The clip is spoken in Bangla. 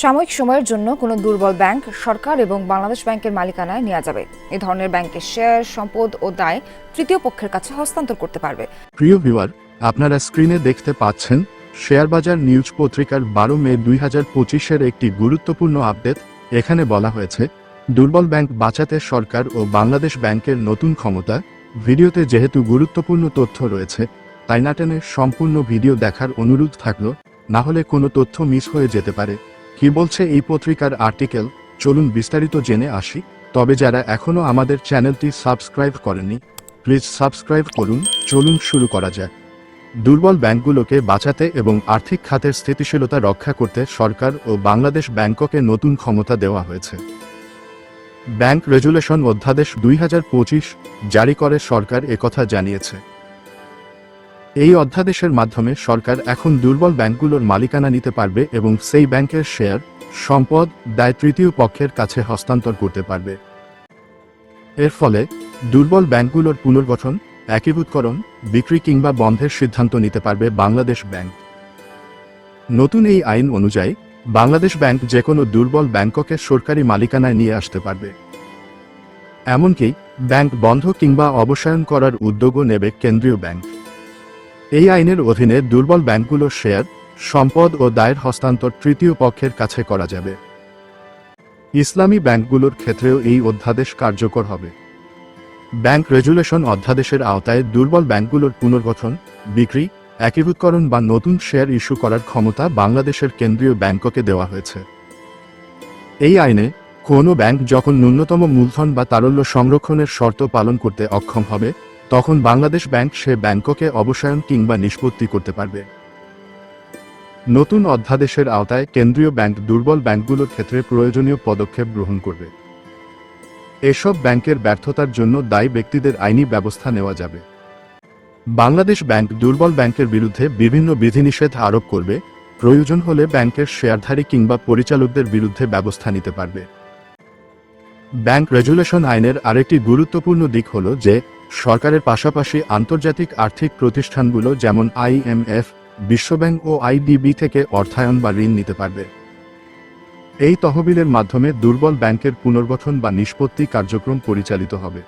সাময়িক সময়ের জন্য কোনো দুর্বল ব্যাংক সরকার এবং বাংলাদেশ ব্যাংকের মালিকানায় নেওয়া যাবে। এ ধরনের ব্যাংকের শেয়ার, সম্পদ ও দায় তৃতীয় পক্ষের কাছে হস্তান্তর করতে পারবে। প্রিয় ভিউয়ার, আপনারা স্ক্রিনে দেখতে পাচ্ছেন, শেয়ার বাজার নিউজ পত্রিকার বারো মে দুই হাজার পঁচিশের একটি গুরুত্বপূর্ণ আপডেট। এখানে বলা হয়েছে, দুর্বল ব্যাংক বাঁচাতে সরকার ও বাংলাদেশ ব্যাংকের নতুন ক্ষমতা। ভিডিওতে যেহেতু গুরুত্বপূর্ণ তথ্য রয়েছে, তাই না টেনে সম্পূর্ণ ভিডিও দেখার অনুরোধ থাকল, না হলে কোনো তথ্য মিস হয়ে যেতে পারে। কি বলছে এই পত্রিকার আর্টিকেল? চলুন বিস্তারিত জেনে আসি। তবে যারা এখনও আমাদের চ্যানেলটি সাবস্ক্রাইব করেনি প্লিজ সাবস্ক্রাইব করুন। চলুন শুরু করা যাক। দুর্বল ব্যাংকগুলোকে বাঁচাতে এবং আর্থিক খাতের স্থিতিশীলতা রক্ষা করতে সরকার ও বাংলাদেশ ব্যাংককে নতুন ক্ষমতা দেওয়া হয়েছে। ব্যাংক রেজুলেশন অধ্যাদেশ দুই হাজার পঁচিশ জারি করে সরকার একথা জানিয়েছে। এই অধ্যাদেশের মাধ্যমে সরকার এখন দুর্বল ব্যাংকগুলোর মালিকানা নিতে পারবে এবং সেই ব্যাংকের শেয়ার, সম্পদ, দায় তৃতীয় পক্ষের কাছে হস্তান্তর করতে পারবে। এর ফলে, দুর্বল ব্যাংকগুলোর পুনর্গঠন, একীভূতকরণ, বিক্রি কিংবা বন্ধের সিদ্ধান্ত নিতে পারবে বাংলাদেশ ব্যাংক। নতুন এই আইন অনুযায়ী, বাংলাদেশ ব্যাংক যে কোনো দুর্বল ব্যাংককে সরকারি মালিকানায় নিয়ে আসতে পারবে। এমনকি, ব্যাংক বন্ধ কিংবা অবসায়ন করার উদ্যোগও নেবে কেন্দ্রীয় ব্যাংক। এই আইনের অধীনে দুর্বল ব্যাংকগুলোর শেয়ার, সম্পদ ও দায়ের হস্তান্তর তৃতীয় পক্ষের কাছে করা যাবে। ইসলামী ব্যাংকগুলোর ক্ষেত্রেও এই অধ্যাদেশ কার্যকর হবে। ব্যাংক রেজুলেশন অধ্যাদেশের আওতায় দুর্বল ব্যাংকগুলোর পুনর্গঠন, বিক্রি, একীভূতকরণ বা নতুন শেয়ার ইস্যু করার ক্ষমতা বাংলাদেশের কেন্দ্রীয় ব্যাংককে দেওয়া হয়েছে। এই আইনে কোনো ব্যাংক যখন ন্যূনতম মূলধন বা তারল্য সংরক্ষণের শর্ত পালন করতে অক্ষম হবে তখন বাংলাদেশ ব্যাংক সে ব্যাংককে অবসায়ন কিংবা নিষ্পত্তি করতে পারবে। নতুন অধ্যাদেশের আওতায় কেন্দ্রীয় ব্যাংক দুর্বল ব্যাংকগুলোর ক্ষেত্রে প্রয়োজনীয় পদক্ষেপ গ্রহণ করবে। এসব ব্যাংকের ব্যর্থতার জন্য দায়ী ব্যক্তিদের আইনি ব্যবস্থা নেওয়া যাবে। বাংলাদেশ ব্যাংক দুর্বল ব্যাংকের বিরুদ্ধে বিভিন্ন বিধিনিষেধ আরোপ করবে। প্রয়োজন হলে ব্যাংকের শেয়ারধারী কিংবা পরিচালকদের বিরুদ্ধে ব্যবস্থা নিতে পারবে। ব্যাংক রেজুলেশন আইনের আরেকটি গুরুত্বপূর্ণ দিক হল যে সরকারের পাশাপাশি আন্তর্জাতিক আর্থিক প্রতিষ্ঠানগুলো যেমন আইএমএফ বিশ্বব্যাংক ও আইডিবি থেকে অর্থায়ন বা ঋণ নিতে পারবে। এই তহবিলের মাধ্যমে দুর্বল ব্যাংকের পুনর্গঠন বা নিষ্পত্তি কার্যক্রম পরিচালিত হবে।